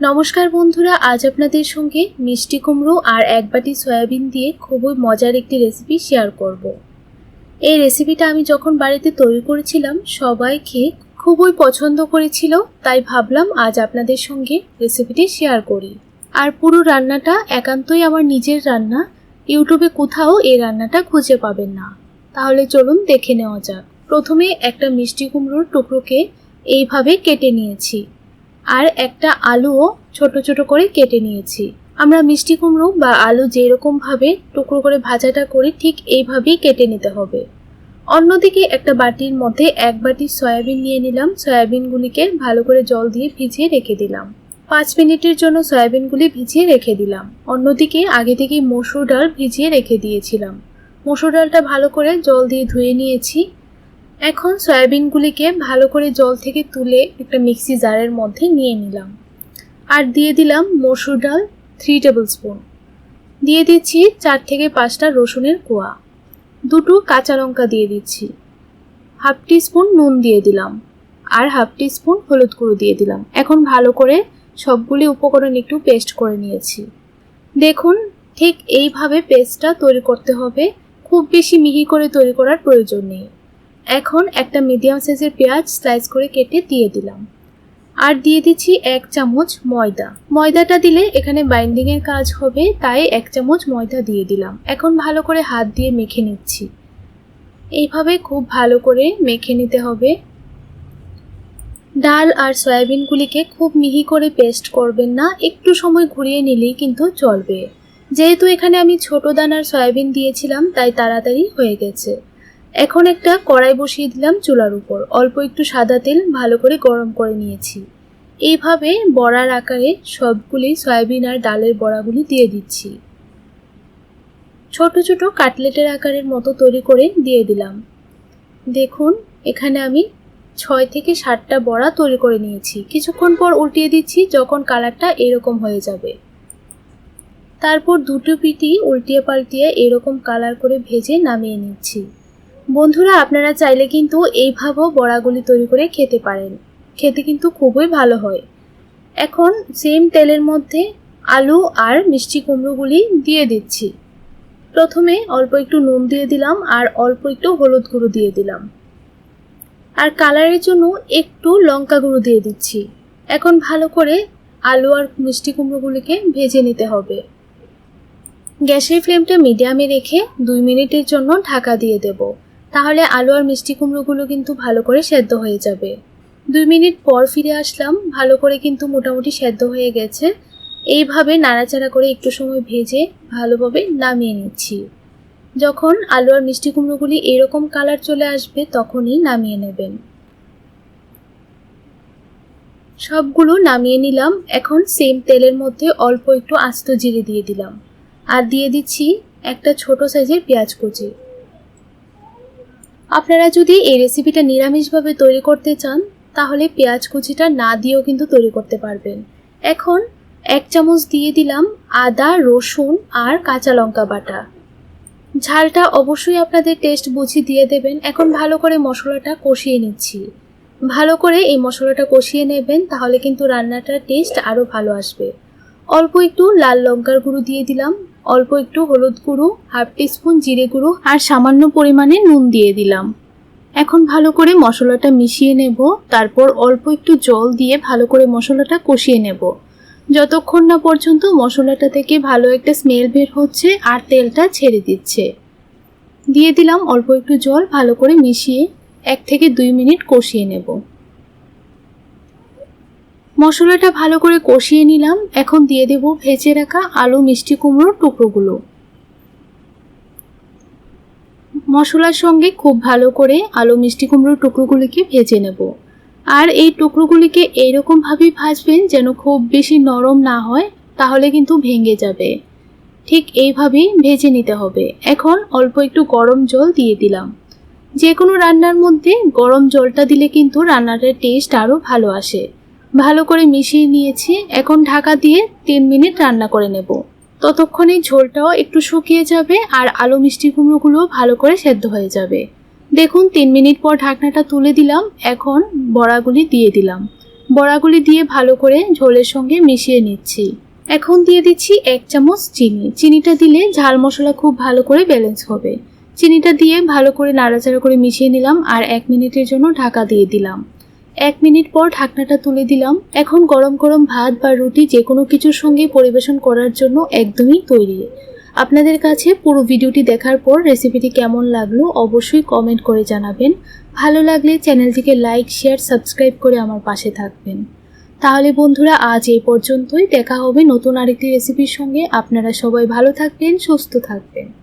নমস্কার বন্ধুরা, আজ আপনাদের সঙ্গে মিষ্টি কুমড়ো আর এক বাটি সয়াবিন দিয়ে খুবই মজার একটি রেসিপি শেয়ার করব। এই রেসিপিটা আমি যখন বাড়িতে তৈরি করেছিলাম, সবাই খেয়ে খুবই পছন্দ করেছিল, তাই ভাবলাম আজ আপনাদের সঙ্গে রেসিপিটি শেয়ার করি। আর পুরো রান্নাটা একান্তই আমার নিজের রান্না, ইউটিউবে কোথাও এই রান্নাটা খুঁজে পাবেন না। তাহলে চলুন দেখে নেওয়া যাক। প্রথমে একটা মিষ্টি কুমড়োর টুকরোকে এইভাবে কেটে নিয়েছি। আর একটা আলুও ছোট ছোট করে কেটে নিয়েছি। আমরা মিষ্টি কুমড়ো বা আলু যেরকমভাবে টুকরো করে ভাজাটা করি, ঠিক এইভাবেই কেটে নিতে হবে। অন্যদিকে একটা বাটির মধ্যে এক বাটি সয়াবিন নিয়ে নিলাম। সয়াবিনগুলিকে ভালো করে জল দিয়ে ভিজিয়ে রেখে দিলাম। পাঁচ মিনিটের জন্য সয়াবিনগুলি ভিজিয়ে রেখে দিলাম। অন্যদিকে আগে থেকেই মসুর ডাল ভিজিয়ে রেখে দিয়েছিলাম। মসুর ডালটা ভালো করে জল দিয়ে ধুয়ে নিয়েছি। এখন সয়াবিনগুলিকে ভালো করে জল থেকে তুলে একটা মিক্সি জারের মধ্যে নিয়ে নিলাম। আর দিয়ে দিলাম মসুর ডাল থ্রি টেবিল স্পুন দিয়ে দিচ্ছি চার থেকে পাঁচটা রসুনের কোয়া। দুটো কাঁচা লঙ্কা দিয়ে দিচ্ছি। হাফ টি স্পুন নুন দিয়ে দিলাম। আর হাফ টি স্পুন হলুদ গুঁড়ো দিয়ে দিলাম। এখন ভালো করে সবগুলি উপকরণ একটু পেস্ট করে নিয়েছি। দেখুন, ঠিক এইভাবে পেস্টটা তৈরি করতে হবে। খুব বেশি মিহি করে তৈরি করার প্রয়োজন নেই। এখন একটা মিডিয়াম সাইজের পেঁয়াজ স্লাইস করে কেটে দিয়ে দিলাম। আর দিয়ে দিচ্ছি এক চামচ ময়দা। ময়দাটা দিলে এখানে বাইন্ডিংয়ের কাজ হবে, তাই এক চামচ ময়দা দিয়ে দিলাম। এখন ভালো করে হাত দিয়ে মেখে নিচ্ছি। এইভাবে খুব ভালো করে মেখে নিতে হবে। ডাল আর সয়াবিনগুলিকে খুব মিহি করে পেস্ট করবেন না, একটু সময় ঘুরিয়ে নিলেই কিন্তু চলবে। যেহেতু এখানে আমি ছোট দানার সয়াবিন দিয়েছিলাম, তাই তাড়াতাড়ি হয়ে গেছে। এখন একটা কড়াই বসিয়ে দিলাম চুলার উপর। অল্প একটু সাদা তেল ভালো করে গরম করে নিয়েছি। এইভাবে বড়ার আকারে সবগুলি সয়াবিন আর ডালের বড়াগুলি দিয়ে দিচ্ছি। ছোট ছোট কাটলেটের আকারের মতো তৈরি করে দিয়ে দিলাম। দেখুন, এখানে আমি ছয় থেকে সাতটা বড়া তৈরি করে নিয়েছি। কিছুক্ষণ পর উল্টিয়ে দিচ্ছি যখন কালারটা এরকম হয়ে যাবে। তারপর দুটো পিটি উল্টিয়ে পাল্টিয়ে এরকম কালার করে ভেজে নামিয়ে নিচ্ছি। বন্ধুরা, আপনারা চাইলে কিন্তু এইভাবেও বড়াগুলি তৈরি করে খেতে পারেন। খেতে কিন্তু খুবই ভালো হয়। এখন সেম তেলের মধ্যে আলু আর মিষ্টি কুমড়োগুলি দিয়ে দিচ্ছি। প্রথমে অল্প একটু নুন দিয়ে দিলাম আর অল্প একটু হলুদ গুঁড়ো দিয়ে দিলাম। আর কালারের জন্য একটু লঙ্কা গুঁড়ো দিয়ে দিচ্ছি। এখন ভালো করে আলু আর মিষ্টি কুমড়োগুলিকে ভেজে নিতে হবে। গ্যাসের ফ্লেমটা মিডিয়ামে রেখে দুই মিনিটের জন্য ঢাকা দিয়ে দেব। তাহলে আলু আর মিষ্টি কুমড়োগুলো কিন্তু ভালো করে সেদ্ধ হয়ে যাবে। দুই মিনিট পর ফিরে আসলাম, ভালো করে কিন্তু মোটামুটি সেদ্ধ হয়ে গেছে। এইভাবে নাড়াচাড়া করে একটু সময় ভেজে ভালোভাবে নামিয়ে নিচ্ছি। যখন আলু আর মিষ্টি কুমড়োগুলি এরকম কালার চলে আসবে, তখনই নামিয়ে নেবেন। সবগুলো নামিয়ে নিলাম। এখন সেম তেলের মধ্যে অল্প একটু আস্ত জিরে দিয়ে দিলাম। আর দিয়ে দিচ্ছি একটা ছোট সাইজের পেঁয়াজ কুচি। আপনারা যদি এই রেসিপিটা নিরামিষভাবে তৈরি করতে চান, তাহলে পেঁয়াজ কুচিটা না দিয়েও কিন্তু তৈরি করতে পারবেন। এখন এক চামচ দিয়ে দিলাম আদা, রসুন আর কাঁচা লঙ্কা বাটা। ঝালটা অবশ্যই আপনাদের টেস্ট বুঝি দিয়ে দেবেন। এখন ভালো করে মশলাটা কষিয়ে নিচ্ছি। ভালো করে এই মশলাটা কষিয়ে নেবেন, তাহলে কিন্তু রান্নাটার টেস্ট আরও ভালো আসবে। অল্প একটু লাল লঙ্কার গুঁড়ো দিয়ে দিলাম। অল্প একটু হলুদ গুঁড়ো, হাফ টিস্পুন জিরে গুঁড়ো আর সামান্য পরিমাণে নুন দিয়ে দিলাম। এখন ভালো করে মশলাটা মিশিয়ে নেব, তারপর অল্প একটু জল দিয়ে ভালো করে মশলাটা কষিয়ে নেব। যতক্ষণ না পর্যন্ত মশলাটা থেকে ভালো একটা স্মেল বের হচ্ছে আর তেলটা ছেড়ে দিচ্ছে। দিয়ে দিলাম অল্প একটু জল, ভালো করে মিশিয়ে এক থেকে দুই মিনিট কষিয়ে নেব। মশলাটা ভালো করে কষিয়ে নিলাম। এখন দিয়ে দেব ভেজে রাখা আলু মিষ্টি কুমড়োর টুকরোগুলো। মশলার সঙ্গে খুব ভালো করে আলু মিষ্টি কুমড়োর টুকরোগুলিকে ভেজে নেব। আর এই টুকরোগুলিকে এইরকমভাবেই ভাজবেন যেন খুব বেশি নরম না হয়, তাহলে কিন্তু ভেঙে যাবে। ঠিক এইভাবেই ভেজে নিতে হবে। এখন অল্প একটু গরম জল দিয়ে দিলাম। যে কোনো রান্নার মধ্যে গরম জলটা দিলে কিন্তু রান্নাটার টেস্ট আরও ভালো আসে। ভালো করে মিশিয়ে নিয়েছি। এখন ঢাকা দিয়ে তিন মিনিট রান্না করে নেব। ততক্ষণে ঝোলটাও একটু শুকিয়ে যাবে আর আলু মিষ্টি কুমড়োগুলো ভালো করে সেদ্ধ হয়ে যাবে। দেখুন, তিন মিনিট পর ঢাকনাটা তুলে দিলাম। এখন বড়াগুলি দিয়ে দিলাম। বড়াগুলি দিয়ে ভালো করে ঝোলের সঙ্গে মিশিয়ে নিচ্ছি। এখন দিয়ে দিচ্ছি এক চামচ চিনি। চিনিটা দিলে ঝাল মশলা খুব ভালো করে ব্যালেন্স হবে। চিনিটা দিয়ে ভালো করে নাড়াচাড়া করে মিশিয়ে নিলাম আর এক মিনিটের জন্য ঢাকা দিয়ে দিলাম। এক মিনিট পর ঢাকনাটা তুলে দিলাম। এখন গরম গরম ভাত বা রুটি যে কোনো কিছুর সঙ্গে পরিবেশন করার জন্য একদমই তৈরি। আপনাদের কাছে পুরো ভিডিওটি দেখার পর রেসিপিটি কেমন লাগল অবশ্যই কমেন্ট করে জানাবেন। ভালো লাগলে চ্যানেলটিকে লাইক, শেয়ার, সাবস্ক্রাইব করে আমার পাশে থাকবেন। তাহলে বন্ধুরা, আজ এই পর্যন্তই। দেখা হবে নতুন আরেকটি রেসিপির সঙ্গে। আপনারা সবাই ভালো থাকবেন, সুস্থ থাকবেন।